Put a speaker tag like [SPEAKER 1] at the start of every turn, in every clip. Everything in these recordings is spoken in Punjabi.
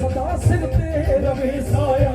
[SPEAKER 1] ਸਦਾ ਸਿਰ ਤੇ ਰਵੇ ਸਾਇਆ।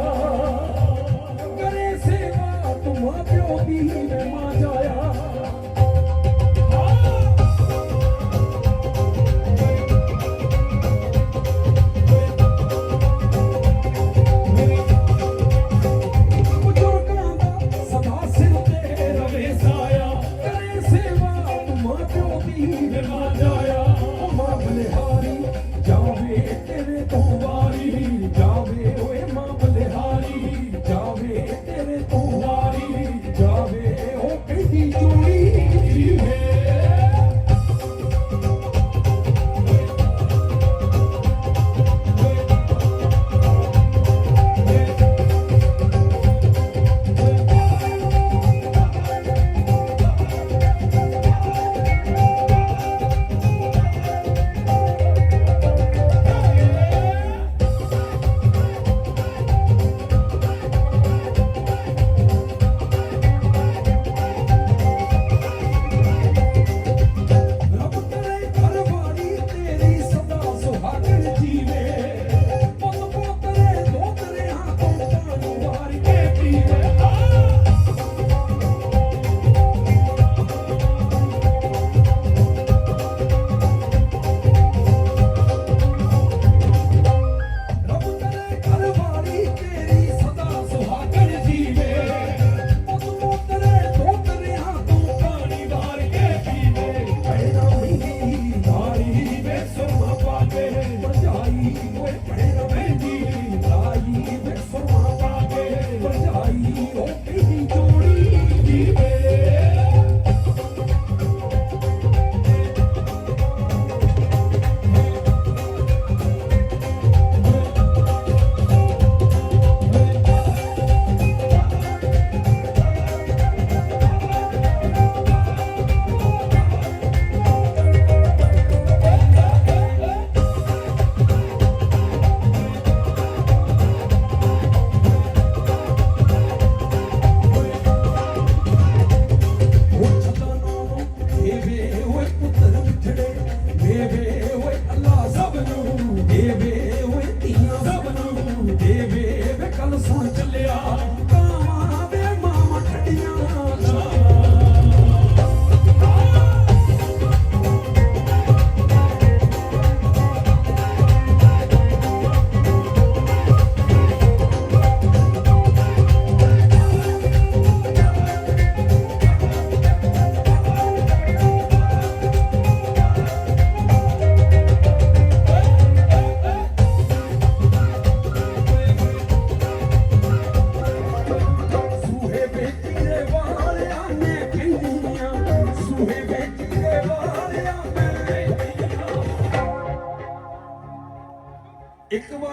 [SPEAKER 1] Yeah.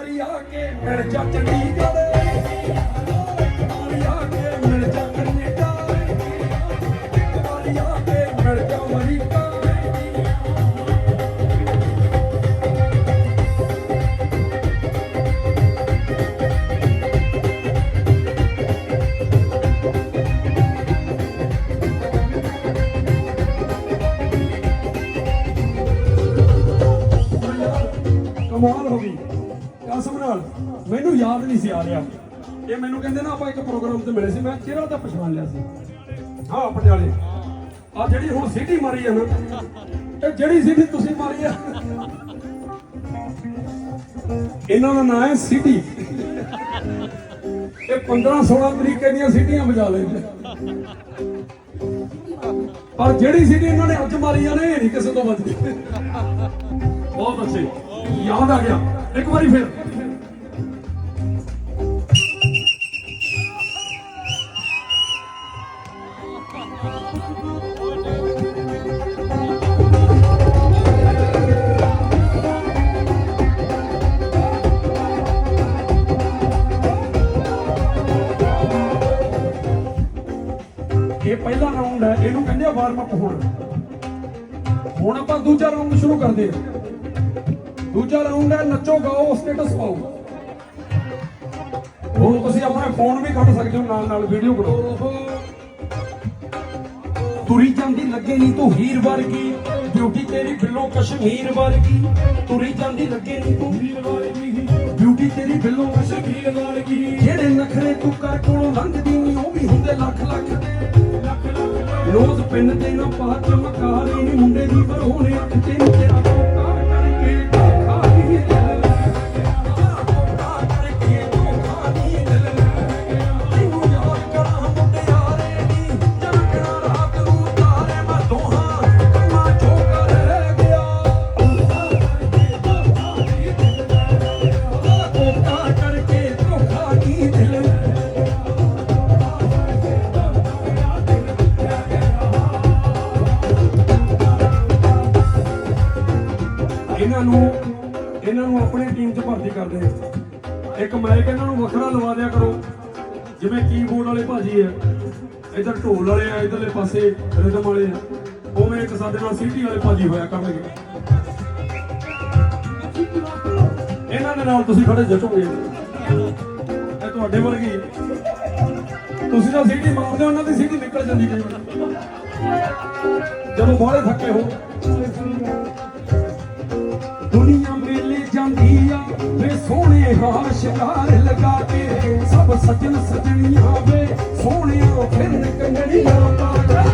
[SPEAKER 1] ਇੱਕ ਕੇ ਮਿਲ ਜਾ ਚੰਡੀਗੜ੍ਹ ਇੱਕ ਕੇ ਮਿਲ ਜਾ ਕੈਨੇਡਾ ਇੱਕ ਕੇ ਮਿਲ ਜਾ ਅਮਰੀਕਾ ਕਮਾਲ ਹੋ ਗਈ। ਮੈਨੂੰ ਯਾਦ ਨਹੀਂ ਸੀ ਆ ਰਿਹਾ। ਇਹ ਮੈਨੂੰ ਕਹਿੰਦੇ ਨਾ ਆਪਾਂ ਇੱਕ ਪ੍ਰੋਗਰਾਮ ਤੇ ਮਿਲੇ ਸੀ, ਮੈਂ ਚਿਹਰਾ ਤਾਂ ਪਛਾਣ ਲਿਆ ਸੀ। ਹਾਂ ਪਟਿਆਲੇ। ਆ ਜਿਹੜੀ ਹੁਣ ਸਿਟੀ ਮਾਰੀ ਆ ਨਾ, ਇਹ ਜਿਹੜੀ ਸਿਟੀ ਤੁਸੀਂ ਮਾਰੀ ਆ। ਇਹਨਾਂ ਦਾ ਨਾਮ ਹੈ ਸਿਟੀ ਇਹ 15 16 ਤਰੀਕੇ ਦੀਆਂ ਸਿਟੀਆਂ ਵਜਾ ਲੈਂਦੇ ਪਰ ਜਿਹੜੀ ਸਿਟੀ ਇਹਨਾਂ ਨੇ ਅੱਜ ਮਾਰੀਆਂ ਨੇ, ਇਹ ਨਹੀਂ ਕਿਸੇ ਤੋਂ ਵੱਜਦੀ। ਬਹੁਤ ਅੱਛੇ। ਯਾਦ ਆ ਗਿਆ। ਇੱਕ ਵਾਰੀ ਫਿਰ। ਇਹ ਪਹਿਲਾ ਰਾਉਂਡ ਹੈ, ਇਹਨੂੰ ਕਹਿੰਦੇ ਆ ਵਾਰਮ ਅਪ ਹੁਣ। ਹੁਣ ਆਪਾਂ ਦੂਜਾ ਰਾਉਂਡ ਸ਼ੁਰੂ ਕਰਦੇ ਹਾਂ। ਦੂਜਾ ਰਾਉਂਡ ਹੈ, ਨੱਚੋ, ਗਾਓ ਸਟੇਟਸ ਪਾਓ। ਹੁਣ ਤੁਸੀਂ ਆਪਣੇ ਫੋਨ ਵੀ ਕੱਢ ਸਕਦੇ ਹੋ ਨਾਲ ਨਾਲ ਵੀਡੀਓ ਬਣਾਓ। ਤੁਰੀ ਜਾਂਦੀ ਲੱਗੇ ਨਹੀਂ ਤੂੰ ਹੀਰ ਵਰਗੀ ਬਿਊਟੀ ਤੇਰੀ ਬਿੱਲੋ ਕਸ਼ਮੀਰ ਵਰਗੀ। ਤੁਰੀ ਜਾਂਦੀ ਲੱਗੇ ਨਹੀਂ ਤੂੰ ਹੀਰ ਵਰਗੀ ਬਿਊਟੀ ਤੇਰੀ ਬਿੱਲੋਂ ਕਸ਼ਮੀਰ ਵਰਗੀ। ਜਿਹੜੇ ਨਖਰੇ ਤੂੰ ਕਰ ਕੋਲੋਂ ਲੰਘਦੀ ਨਹੀਂ ਉਹ ਵੀ ਹੁੰਦੇ ਲੱਖ ਲੱਖ ਦੇ। ਲੱਖ ਪਿੰਡ ਤੇ ਨਾ ਪਾ ਚਮਕਾਰੇ ਨਹੀਂ ਮੁੰਡੇ ਦੀ ਬਰੋਣੇ ਅੱਖ ਤੇ ਨੀ ਤੇਰਾ ਕਰਦੇ ਇੱਕ ਮਾਈਕ ਇਹਨਾਂ ਨੂੰ ਵੱਖਰਾ ਲਵਾ ਦਿਆ ਕਰੋ। ਜਿਵੇਂ ਕੀਬੋਰਡ ਵਾਲੇ ਭਾਜੀ ਆ। ਇਧਰ ਢੋਲ ਵਾਲੇ ਆ, ਇਧਰਲੇ ਪਾਸੇ ਰਿਦਮ ਵਾਲੇ ਆ। ਉਵੇਂ ਇੱਕ ਸਾਡੇ ਨਾਲ ਸੀਟੀ ਵਾਲੇ ਭਾਜੀ ਹੋਇਆ ਕਰਨਗੇ। ਇਹਨਾਂ ਦੇ ਨਾਲ ਤੁਸੀਂ ਖੜੇ ਜੱਟੋਗੇ ਇਹ ਤੁਹਾਡੇ ਵਰਗੀ। ਤੁਸੀਂ ਤਾਂ ਸਿਟੀ ਮਾਰਦੇ ਹੋ, ਉਹਨਾਂ ਦੀ ਸੀਟੀ ਨਿਕਲ ਜਾਂਦੀ ਕਈ ਵਾਰ। ਜਦੋਂ ਬਾਹਲੇ ਥੱਕੇ ਹੋ। ਜਾਂਦੀ ਆ। ਵੇ ਸੋਹਣੇ ਹਾਰ ਸ਼ਿਕਾਰ ਲਗਾ ਕੇ ਸਭ ਸੱਜਣ ਸੱਜਣੀਆਂ ਵੇ ਸੋਹਣਿਆਂ ਫਿਰਨ ਕੰਗਣੀਆਂ ਪਾ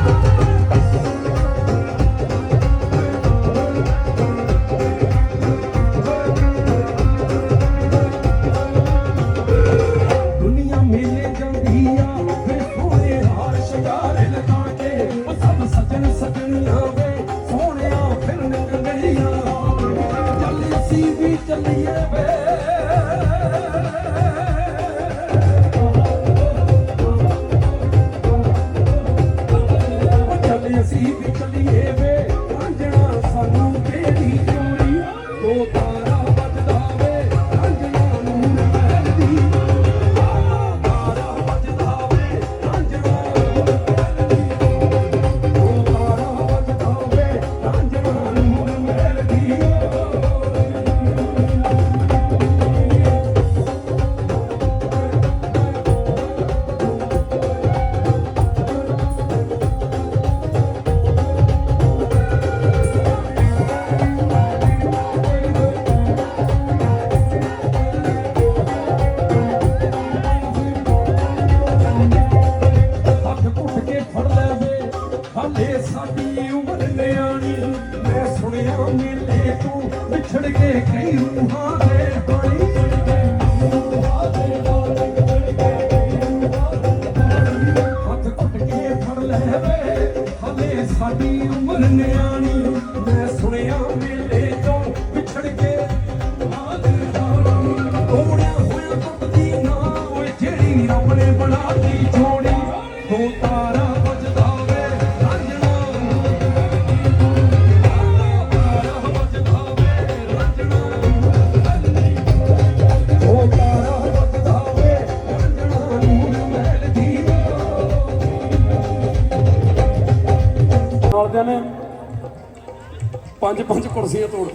[SPEAKER 1] ਪੰਜ ਪੰਜ ਕੁਰਸੀਆਂ ਤੋੜ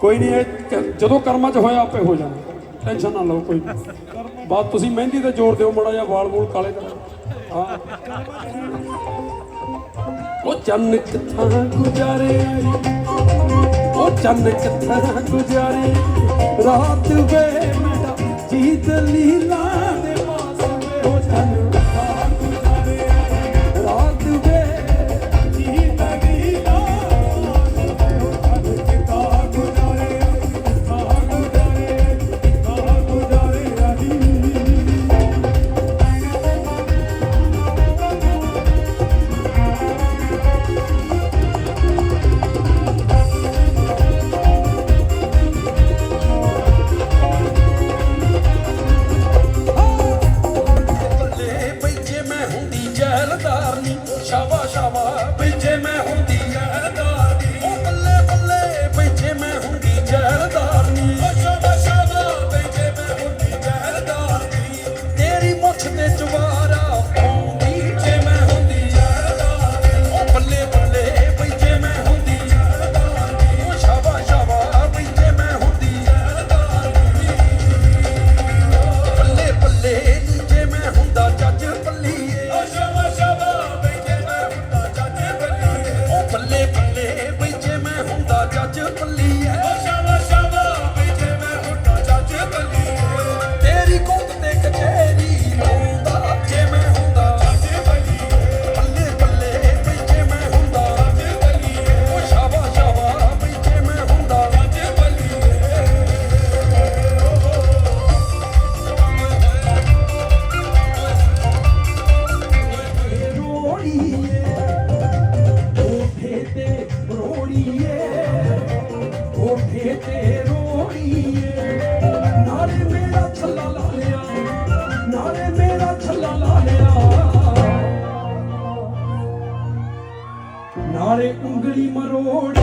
[SPEAKER 1] ਕੋਈ ਨਹੀਂ ਜਦੋਂ ਕਰਮਾਂ 'ਚ ਹੋਇਆ, ਆਪੇ ਹੋ ਜਾਣਾ। ਟੈਨਸ਼ਨ ਨਾ ਲਓ, ਕੋਈ ਬਾਤ ਤੁਸੀਂ ਮਹਿੰਦੀ ਤੇ ਜ਼ੋਰ ਦਿਓ, ਮੜਾ ਜਾਂ ਵਾਲ ਵੂਲ ਕਾਲੇ ਕਰੋ। ਉਹ ਚੰਨ ਕਿੱਥਾਂ ਗੁਜ਼ਾਰੇ। ਉਹ ਚੰਨ ਕਿੱਥਾਂ ਗੁਜ਼ਾਰੇ। ਰਾਤ ਵੇ ਮੇਰਾ ਜੀਤ ਲੀਲਾ ਦੇ ਵਾਸਤੇ ਉਹ ਚੰਨ કુંગળી મરોડ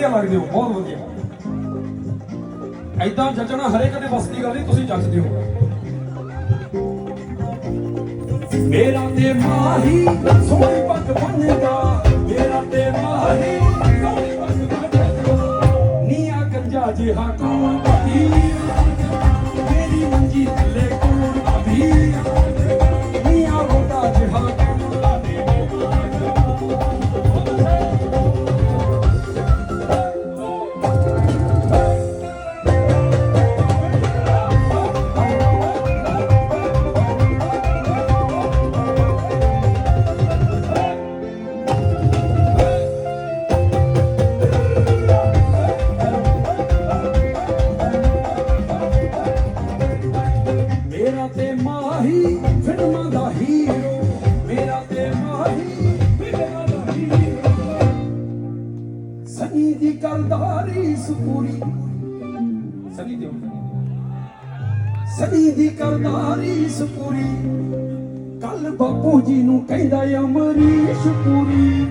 [SPEAKER 1] ਵਧੀਆ ਲੱਗਦੇ ਹੋ, ਬਹੁਤ ਵਧੀਆ। ਐਦਾਂ ਜੱਜਣਾ ਹਰੇਕ ਦੇ ਵਸ ਦੀ ਗੱਲ ਨਹੀਂ, ਤੁਸੀਂ ਜੱਜਦੇ ਹੋ ਮੇਰਾ ਤੇ ਮਾਹੀ ਸੋਹਣੀ ਪੱਗ ਬੰਨਦਾ, ਮੇਰਾ ਤੇ ਮਾਹੀ ਸੋਹਣੀ ਪੱਗ ਬੰਨਦਾ। ਨੀਆ ਕੰਜਾ ਜਿਹਾ ਕੌਣ ਪਤੀ ਦੀ ਕਰਦਾਰੀ ਸਪੂਰੀ। ਕੱਲ ਬਾਪੂ ਜੀ ਨੂੰ ਕਹਿੰਦਾ ਅਮਰੀਸ਼ ਪੂਰੀ।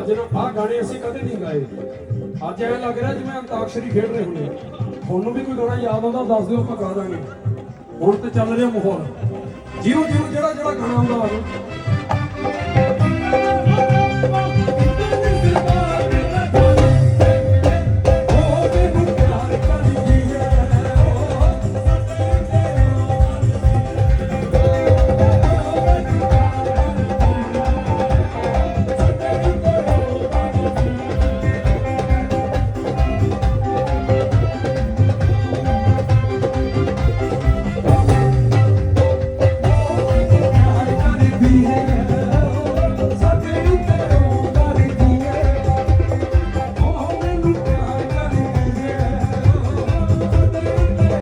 [SPEAKER 1] ਅੱਜ ਆਹ ਗਾਣੇ ਅਸੀਂ ਕਦੇ ਨਹੀਂ ਗਾਏ। ਅੱਜ ਐ ਲੱਗ ਰਿਹਾ ਜਿਵੇਂ ਅੰਤਾਕਸ਼ਰੀ ਖੇਡ ਰਹੇ ਹੁੰਦੇ। ਤੁਹਾਨੂੰ ਵੀ ਕੋਈ ਗਾਣਾ ਯਾਦ ਆਉਂਦਾ, ਦੱਸ ਦਿਓ, ਆਪਾਂ ਗਾ ਦਾਂਗੇ। ਹੁਣ ਤੇ ਚੱਲ ਰਿਹਾ ਮਾਹੌਲ। ਜਿਉਂ ਜਿਉਂ ਜਿਹੜਾ ਜਿਹੜਾ ਗਾਣਾ ਆਉਂਦਾ ਵਾ